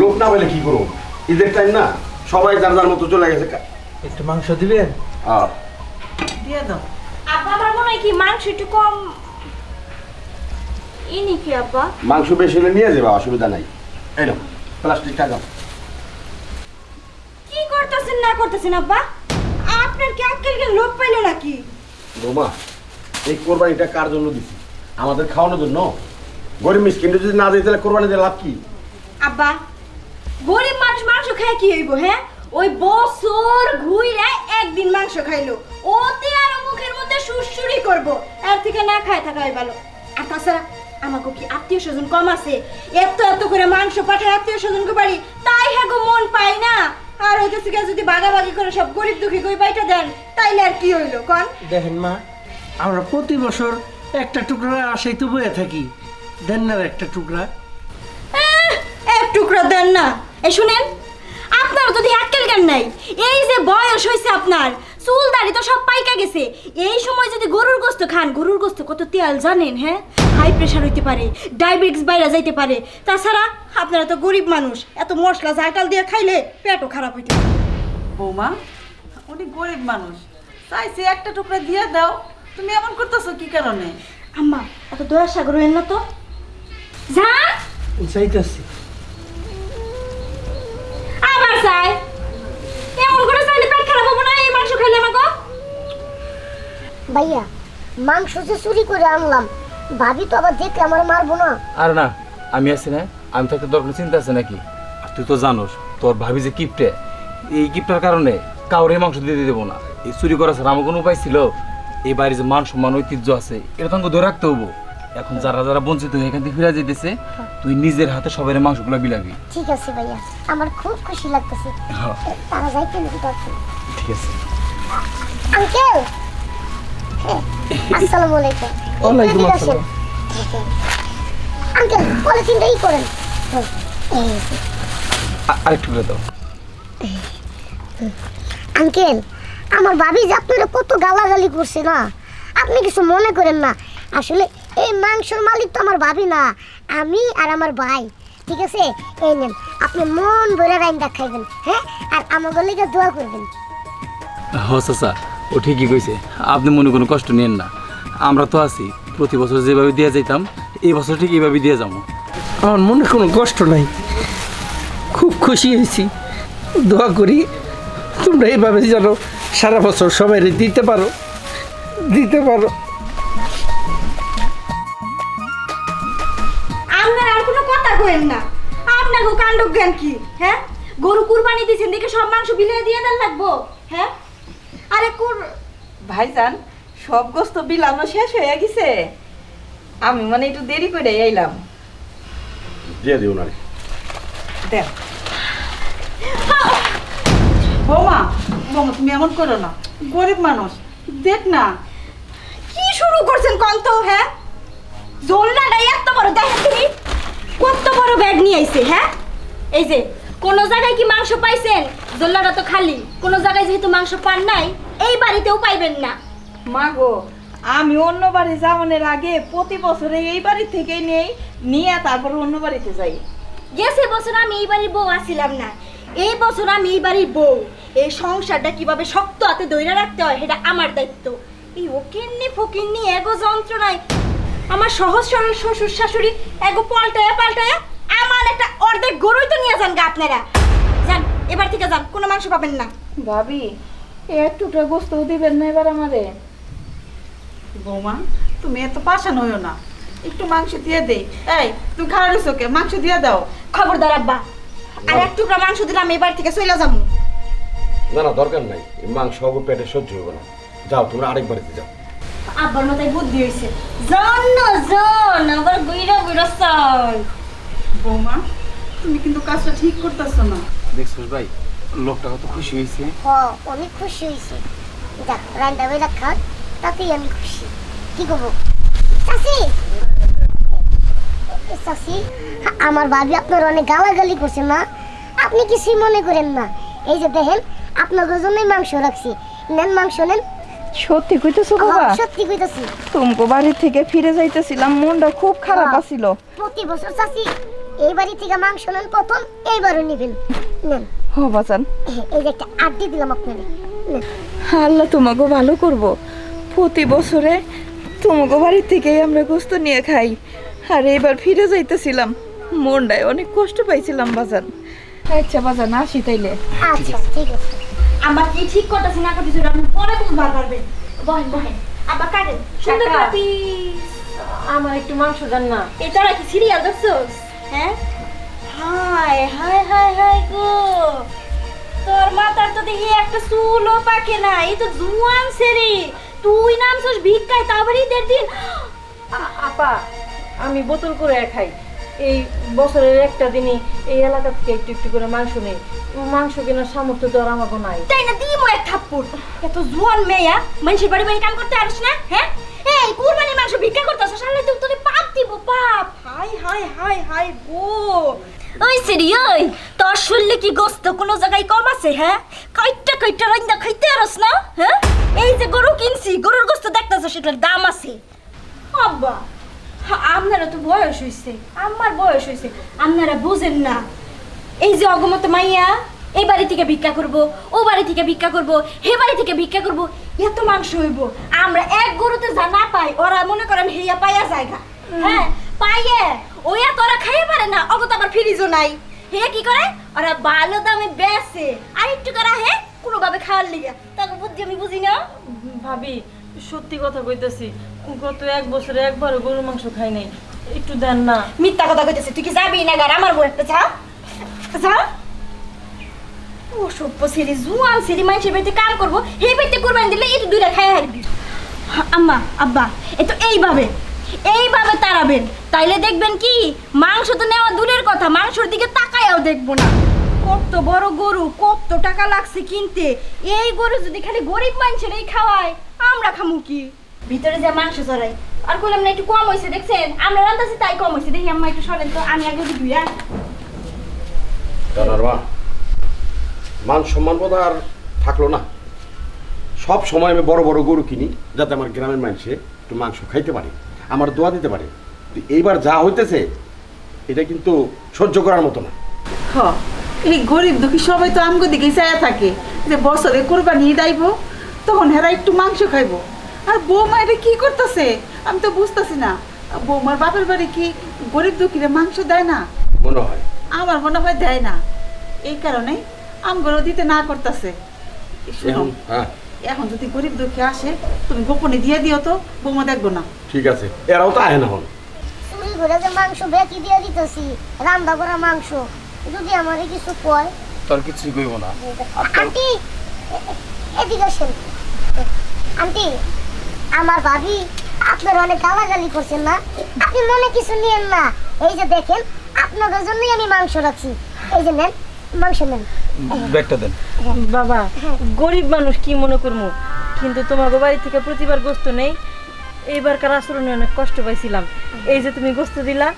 লোক না পেলে কি করব ঈদের টাইম না? সবাই যার যার মতো চলে গেছে। একটু মাংস দিবেন? আর দিয়ে দাও। আব্বা আমার মনে হয় কি মাংস একটু কম। ইনি কি আব্বা? মাংস বেশি হলে নিয়ে যাবে অসুবিধা নাই। এই নাও প্লাস্টিক টাকা কি করতেছেন না করতেছেন আব্বা? আপনার কি আক্কেল কে লোক পাইলো নাকি? বোমা এই কোরবানিটা কার জন্য দিছি? আমাদের খাওয়ানোর জন্য? গরিব মিসকিন যদি না দিই তাহলে কোরবানি দিয়ে লাভ কি? আব্বা, গরিব মানুষ মাংস খায় কি হইব হ্যাঁ? ওই বছর ঘুইরা একদিন মাংস খাইলো। অতি আর মুখের মধ্যে সুরসুরি করব। এর থেকে না খায় থাকাই ভালো। আর তাছাড়া আমাকে কি আত্মীয় স্বজন কম আছে? এত এত করে মাংস পাঠায় আত্মীয় স্বজনকে বাড়ি, তাই হ্যাঁ মন পাই না। আর হইতেছে গিয়ে যদি ভাগাভাগি করে সব গরিব দুঃখী গই বাইটা দেন, তাইলে আর কি হইল, কন? দেখেন মা, আমরা প্রতি বছর একটা টুকরা আশাই তো বয়ে থাকি। দেন না একটা টুকরা। এক দেন না। এই শুনেন আপনার যদি আক্কেল জ্ঞান নাই এই যে বয়স হয়েছে আপনার চুল দাড়ি তো সব পাইকা গেছে। এই সময় যদি গরুর গোস্ত খান গরুর গোস্ত কত তেল জানেন হ্যাঁ? হাই প্রেশার হইতে পারে ডায়াবেটিস বাইরে যাইতে পারে। তাছাড়া আপনারা তো গরিব মানুষ এত মশলা ঝালটাল দিয়ে খাইলে পেটও খারাপ হইতে পারে। বৌমা উনি গরিব মানুষ। চাইছি একটা টুকরা দিয়ে দাও। তুমি এমন করতেছো কি কারণে? আম্মা এত দয়া সাগর না তো। যান। চাইতেছি চাই এমন করে চাইলে পেট খারাপ হব না এই মাংস খাইলে আমাকে? ভাইয়া মাংস যে চুরি করে আনলাম ভাবি তো আবার দেখলে আমার মারবো না। আর না আমি আছি না আমি থাকতে তোর কোনো চিন্তা আছে নাকি? আর তুই তো জানোস তোর ভাবি যে কিপটে এই কিপটার কারণে কাউরে মাংস দিয়ে দিয়ে দেবো না। এই চুরি করা ছাড়া আমার কোনো উপায় ছিল? এই বাড়ির যে মান সম্মান ঐতিহ্য আছে এটা তো আমাকে ধরে রাখতে হব এখন যারা যারা বঞ্চিত হয়ে এখান থেকে ফিরে যেতেছে তুই নিজের হাতে সবাই মাংসগুলো বিলাবি। ঠিক আছে ভাইয়া আমার খুব খুশি লাগতেছে। হ্যাঁ। তারা যাই দরকার ঠিক আছে। আঙ্কেল! হ্যাঁ, আসসালামু আলাইকুম। ওয়ালাইকুম আসসালাম। আঙ্কেল পলিথিনটা ই করেন আরেকটু করে দাও। আঙ্কেল আমার ভাবি যে আপনারা কত গালাগালি করছে না? আপনি কিছু মনে করেন না? আসলে এই মাংসের মালিক তো আমার ভাবি না আমি আর আমার ভাই ঠিক আছে? এই নেন আপনি মন ভরে রাইন্দা খাইবেন হ্যাঁ? আর আমার লিগে দোয়া করবেন। হ চাচা ও ঠিকই কইছে আপনি মনে কোনো কষ্ট নেন না। আমরা তো আছি প্রতি বছর যেভাবে দিয়ে যাইতাম এই বছর ঠিক এইভাবে দিয়ে যাব। আমার মনে কোনো কষ্ট নাই। খুব খুশি হয়েছি। দোয়া করি তোমরা এইভাবে যেন সারা বছর সবাই দিতে পারো দিতে পারো। কইেন না। আপনার কাণ্ড জ্ঞান কি? হ্যাঁ? গরু কুরবানি দিয়েছেন দেখে সব মাংস বিলিয়ে দিয়ে দেন লাগবো। হ্যাঁ? আরে কুর ভাইজান সব গোস্ত বিলানো শেষ হয়ে গেছে। আমি মানে একটু দেরি করে এলাম দিয়ে দিও না। দেখ বৌমা বৌমা তুমি এমন করো না। গরিব মানুষ দেখ না। কি শুরু করছেন কোন তো হ্যাঁ? জোলনাটা এত বড় দেখেন তুমি। কত বড় ব্যাগ নিয়ে আইছে হ্যাঁ? এই যে কোন জায়গায় কি মাংস পাইছেন? জোলনাটা তো খালি। কোন জায়গায় যেহেতু মাংস পান নাই এই বাড়িতেও পাইবেন না। মা গো আমি অন্য বাড়ি যাওয়ানোর আগে প্রতি বছরে এই বাড়ি থেকেই নেই নিয়ে তারপর অন্য বাড়িতে যাই। গেছে বছর আমি এই বাড়ির বউ আসিলাম না। এই বছর আমি এই বাড়ির বউ। এই সংসারটা কীভাবে শক্ত হাতে ধরে রাখতে হয় সেটা আমার দায়িত্ব। এই ওকিন্নি ফকিন্নি এগো যন্ত্রণায়। আমার সহজ সরল শ্বশুর শাশুড়ি এগো পাল্টায়া পাল্টায় আমার একটা অর্ধেক গরুই তো নিয়ে যান গা আপনারা। যান এবার থেকে যান কোনো মাংস পাবেন না। ভাবি একটুটা গোস্ত দিবেন না এবার আমারে। বৌমা তুমি এত পাশান হইও না। একটু মাংস দিয়ে দে এই তুমি খাওয়া রয়েছো কে? মাংস দিয়ে দাও। খবরদার আব্বা আর এক টুকরা মাংস দিলে আমি এবার থেকে চলে যাব না না দরকার নাই। এই মাংস পেটে সহ্য হবে না। যাও তোমরা আরেক বাড়িতে যাও। আব্বার মাথায় বুদ্ধি হয়েছে জন জন আবার গুইরা গুইরা বৌমা তুমি কিন্তু কাজটা ঠিক করতেছো না। দেখছিস ভাই লোকটা কত খুশি হয়েছে হ অনেক খুশি হয়েছি যাক রান্না বেলা তাতেই আমি খুশি। কি করব? চাষি চাষি আমার ভাবি আপনার অনেক গালাগালি করছে না আপনি কিছুই মনে করেন না। এই যে দেখেন আপনার জন্যই মাংস রাখছি। নেন মাংস নেন। সত্যি কইতেছো বাবা? হ্যাঁ, সত্যি কইতাছি। তোমাকে বাড়ি থেকে ফিরে যাইতেছিলাম মনটা খুব খারাপ হ্যাঁ। আছিল। প্রতি বছর চাষি এই বাড়ি থেকে মাংস নেন প্রথম এইবারও নেবেন। নেন। হ বাজান এই যে একটা আড্ডি দিলাম আপনাকে নেন। আল্লাহ তোমাকে ভালো করব। প্রতি বছরে তোমাকে বাড়ির থেকেই আমরা গোস্ত নিয়ে খাই। আর এবার ফিরে যাইতেছিলাম। মনটায় অনেক কষ্ট পাইছিলাম বাজান আচ্ছা বাজান আসি তাইলে। আচ্ছা ঠিক আছে। আমার কি ঠিক করতেছি না করতেছি আপনি পরে বুঝবার পারবেন বহেন বহেন আবার কাটেন। সুন্দর। পাপি। আমার একটু মাংস দেন না। এই তোরা কি সিরিয়াল দেখছোস হ্যাঁ? হাই হাই হাই হাই গো। তোর মাথার তো দেখি একটা চুলও পাকে না। এই তো জুয়ান সেরি তুই নামছস ভিক্ষায় তারপরে ঈদের দিন? আপা আমি বোতল করে খাই। এই বছরের একটা দিনই এই এলাকা থেকে একটু একটু করে মাংস নেই। মাংস কেনার সামর্থ্য তো আর আমাকে নাই। তাই না দিমো এক থাপ্পড়? এত জুয়ান মেয়া মানুষের বাড়ি বাড়ি কাম করতে আরিস না হ্যাঁ? এই কুরবানি মাংস ভিক্ষা করতেছ সামনে তো তোরে পাপ দিব পাপ। হাই হাই হাই হাই গো। ওই সিরি ওই তোর শরীরে কি গোস্ত কোনো জায়গায় কম আছে হ্যাঁ? কাইটটা কাইটটা রান্না খাইতে আরস না হ্যাঁ? এই যে গরু কিনছি গরুর গোস্ত দেখতেছ সেটার দাম আছে। আব্বা আপনারা তো বয়স হইছে। আমার বয়স হইছে। আপনারা বুঝেন না। এই যে অগমত মাইয়া এই বাড়ি থেকে ভিক্ষা করব ও বাড়ি থেকে ভিক্ষা করব হে বাড়ি থেকে ভিক্ষা করব এত মাংস হইব। আমরা এক গরুতে যা না পাই ওরা মনে করেন হেয়া পাইয়া জায়গা। হ্যাঁ পাইয়ে। ওয়া তোরা খাইয়ে পারে না অগত আবার ফ্রিজও নাই। হে কি করে? ওরা ভালো দামে বেচে। আর একটু করে হে কোনোভাবে খাওয়ার লিগে। তাকে বুদ্ধি আমি বুঝি না? ভাবি সত্যি কথা কইতেছি গত এক বছরে একবারও গরু মাংস খাই নাই। একটু দেন না। মিথ্যা কথা কইতেছে তুই কি যাবি না গার আমার বউ একটা যা যা ও সভ্য সিরি জুয়ান সিরি মানুষের বাড়িতে কাম করব এই বাড়িতে কোরবানি দিলে এই দুইটা খাই হারবি। আম্মা আব্বা এ তো এইভাবে এইভাবে তাড়াবেন তাইলে দেখবেন কি মাংস তো নেওয়া দূরের কথা মাংসর দিকে তাকায়াও দেখব না। কত বড় গরু কত টাকা লাগছে কিনতে। এই গরু যদি খালি গরিব মানুষের এই খাওয়ায় আমরা খামু কি? ভিতরে যে মাংস চড়াই আর বললাম না একটু কম হয়েছে দেখছেন? আমরা রান্তাছি তাই কম হয়েছে দেখি আম্মা একটু সরেন তো আমি আগে দুই আর জানার মা? মান সম্মান বোধ আর থাকল না। সব সময় আমি বড় বড় গরু কিনি যাতে আমার গ্রামের মানুষে একটু মাংস খাইতে পারে আমার দোয়া দিতে পারে। এইবার যা হইতেছে এটা কিন্তু সহ্য করার মতো না। হ এই গরিব দুঃখী সবাই তো আমগো দিকে চায়া থাকে। যে বছরে কোরবানি দাইব তখন হেরা একটু মাংস খাইবো। আর বৌমা এটা কি করতেছে? আমি তো বুঝতেছি না। বৌমার বাপের বাড়ি কি গরিব দুঃখীরা মাংস দেয় না? মনে হয়। আমার মনে হয় দেয় না। এই কারণে আমগুলো দিতে না করতেছে। এখন হ্যাঁ। যদি গরিব দুঃখী আসে তুমি গোপনে দিয়ে দিও তো বৌমা দেখব না। ঠিক আছে এরাও তো আয় না হন চুরি করে যে মাংস বেঁকি দিয়ে দিতেছি রান্না করা মাংস। যদি আমারে কিছু কয়। তোর কিছুই কইব না। আন্টি এদিকে আসেন। আন্টি আমার ভাবি আপনার অনেক গালাগালি করছেন না? আপনি মনে কিছু নিয়েন না। এই যে দেখেন আপনাদের জন্যই আমি মাংস রাখছি। এই যে নেন মাংস নেন। ব্যাগটা দেন। বাবা গরিব মানুষ কি মনে করব? কিন্তু তোমাকে বাড়ি থেকে প্রতিবার গোস্ত নেই। এইবারকার আচরণে অনেক কষ্ট পাইছিলাম। এই যে তুমি গোস্ত দিলা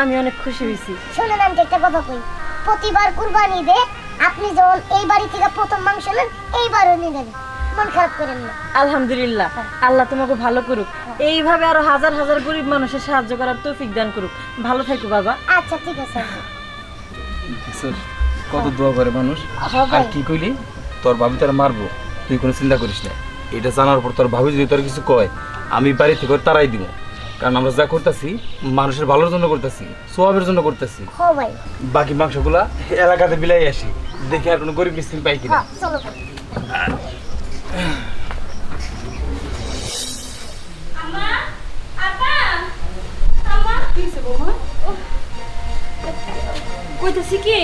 আমি অনেক খুশি হয়েছি শোনেন আমি একটা কথা কই। প্রতিবার কুরবানি দে আপনি যখন এই বাড়ি থেকে প্রথম মাংস নেন এইবারও নিয়ে নেবেন মন খারাপ করেন না। আলহামদুলিল্লাহ। আল্লাহ তোমাকে ভালো করুক। এইভাবে আরও হাজার হাজার গরিব মানুষের সাহায্য করার তৌফিক দান করুক। ভালো থাকো বাবা। আচ্ছা ঠিক আছে। কত দোয়া করে মানুষ? আর কি কইলি? তোর ভাবি তোর মারবো। তুই কোনো চিন্তা করিস না। এটা জানার পর তোর ভাবি যদি তোর কিছু কয় আমি বাড়ি থেকে তারাই দিব। কারণ আমরা যা করতেছি মানুষের ভালোর জন্য করতেছি সোয়াবের জন্য করতেছি। বাকি মাংসগুলা এলাকাতে বিলাই আসি। দেখি আর কোনো গরিব মিস্ত্রি পাই কিনা। কইতেছি কি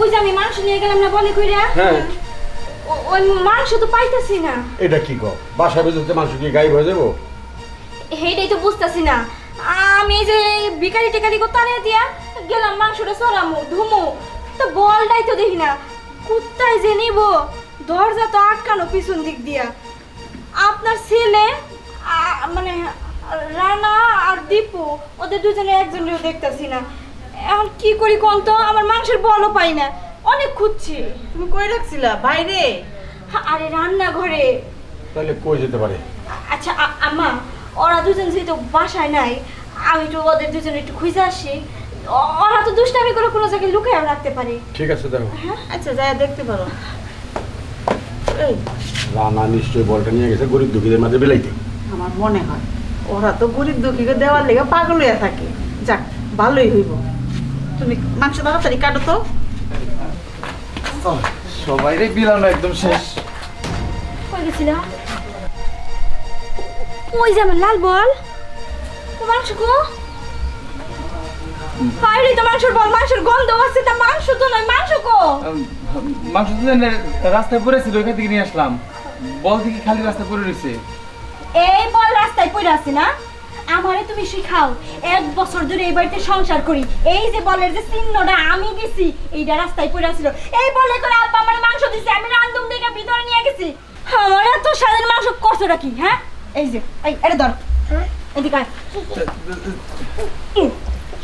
ওই যে আমি মাংস নিয়ে গেলাম না বলে কইরা? হ্যাঁ। ওই মাংস তো পাইতাছি না। এটা কি গো বাসা বেজতে মাংস কি হয়ে যাব? তো বুঝতাছি না। আমি এই যে বিকারি টিকারি করতে আনিয়ে দিয়া গেলাম মাংসটা সরামু ধুমু। তো বলটাই তো দেখি না। কুত্তায় যে নিব। দরজা তো আটকানো পিছন দিক দিয়া। আপনার ছেলে মানে রানা আর দীপু ওদের দুজনে একজনেও দেখতাছি না। এখন কি করি কোন তো? আমার মাংসের বলও পাই না। অনেক খুঁজছি। তুমি কই রাখছিলা? বাইরে? আরে রান্নাঘরে। তাহলে কই যেতে পারে? আচ্ছা আম্মা ওরা দুজন যেহেতু বাসায় নাই আমি একটু ওদের দুজনে একটু খুঁজে আসি। ওরা তো দুষ্টামি করে কোনো জায়গায় লুকায় রাখতে পারে। ঠিক আছে দেখো। আচ্ছা যাই দেখতে পারো। রানা নিশ্চয়ই বলটা নিয়ে গেছে গরিব দুঃখীদের মাঝে বিলাইতে। আমার মনে হয় ওরা তো গরিব দুঃখীকে দেওয়ার লেগে পাগল হইয়া থাকে। যাক ভালোই হইব। তুমি মাংস তাড়াতাড়ি কাটো তো। সবাই রে বিলানো একদম শেষ। কই গেছিল ওই যে আমার লাল বল? ও মাংস কো? হাইরে তো মাংসের বল মাংসের গন্ধ আছে তা মাংস তো নয় মাংস কো? মাংস তো রাস্তায় পড়েছিল ওইখান থেকে নিয়ে আসলাম। বল থেকে খালি রাস্তায় পড়ে রয়েছে। এই বল রাস্তায় পড়ে আছে না? আমারে তুমি শিখাও এক বছর ধরে এই বাড়িতে সংসার করি। এই যে বলের যে চিহ্নটা আমি দিছি এইটা রাস্তায় পড়ে আছিল এই বলে করে আব্বা আমার মাংস দিছে আমি রান্দুম দেখে ভিতরে নিয়ে গেছি। আমার এত স্বাদের মাংস করছোটা কি হ্যাঁ? এই যে এই এটা ধর। এদিকে আয়।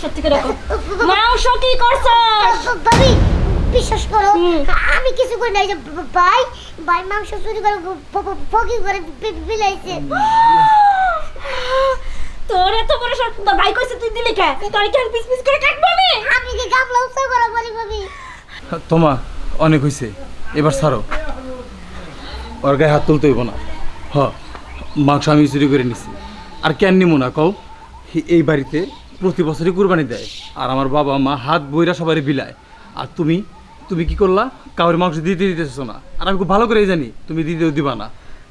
সত্যি করে মাংস কি করছ বিশ্বাস করো আমি কিছু করি নাই যে ভাই ভাই মাংস চুরি করে ফকি করে বিলাইছে তোর এত বড় সর তোর ভাই কইছে তুই দিলি কে? তোর কেন পিস পিস করে কাটবো আমি? আমি কি গামলা উৎসব করা পারি ভাবি? তোমা অনেক হয়েছে এবার ছাড়ো। ওর গায়ে হাত তুলতে হইব না। হ মাংস আমি চুরি করে নিছি। আর কেন নিমো না কও? এই বাড়িতে প্রতি বছরই কুরবানি দেয়। আর আমার বাবা মা হাত বইরা সবাই বিলায়। আর তুমি তুমি কি করলা? কাউরে মাংস দিতে দিতেছো না। আর আমি খুব ভালো করেই জানি, তুমি দিতেও দিবা না।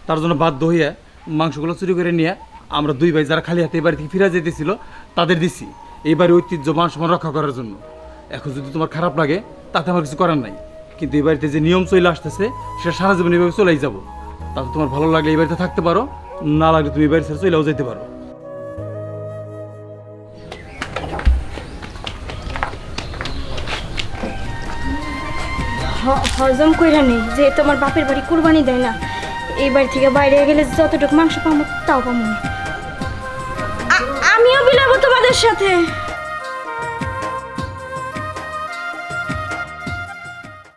তার জন্য বাধ্য হইয়া মাংসগুলো চুরি করে নিয়ে আমরা দুই ভাই যারা খালি হাতে এই বাড়ি থেকে ফিরে যেতেছিল তাদের দিছি। এই বাড়ির ঐতিহ্য, মান রক্ষা করার জন্য। এখন যদি তোমার খারাপ লাগে, তাতে আমার কিছু করার নাই। কিন্তু এই বাড়িতে যে নিয়ম চলে আসতেছে সেটা সারা জীবন এইভাবে চলেই যাব। তাতে তোমার ভালো লাগলে এই বাড়িতে থাকতে পারো, না লাগলে তুমি এই বাড়ি ছেড়ে চলেও যেতে পারো। হজম কইরা নেই, যে তোমার বাপের বাড়ি কুরবানি দেয় না, এই বাড়ি থেকে বাইরে গেলে যতটুকু মাংস পাবো তাও পাবো না। আমিও বিলাবো তোমাদের সাথে।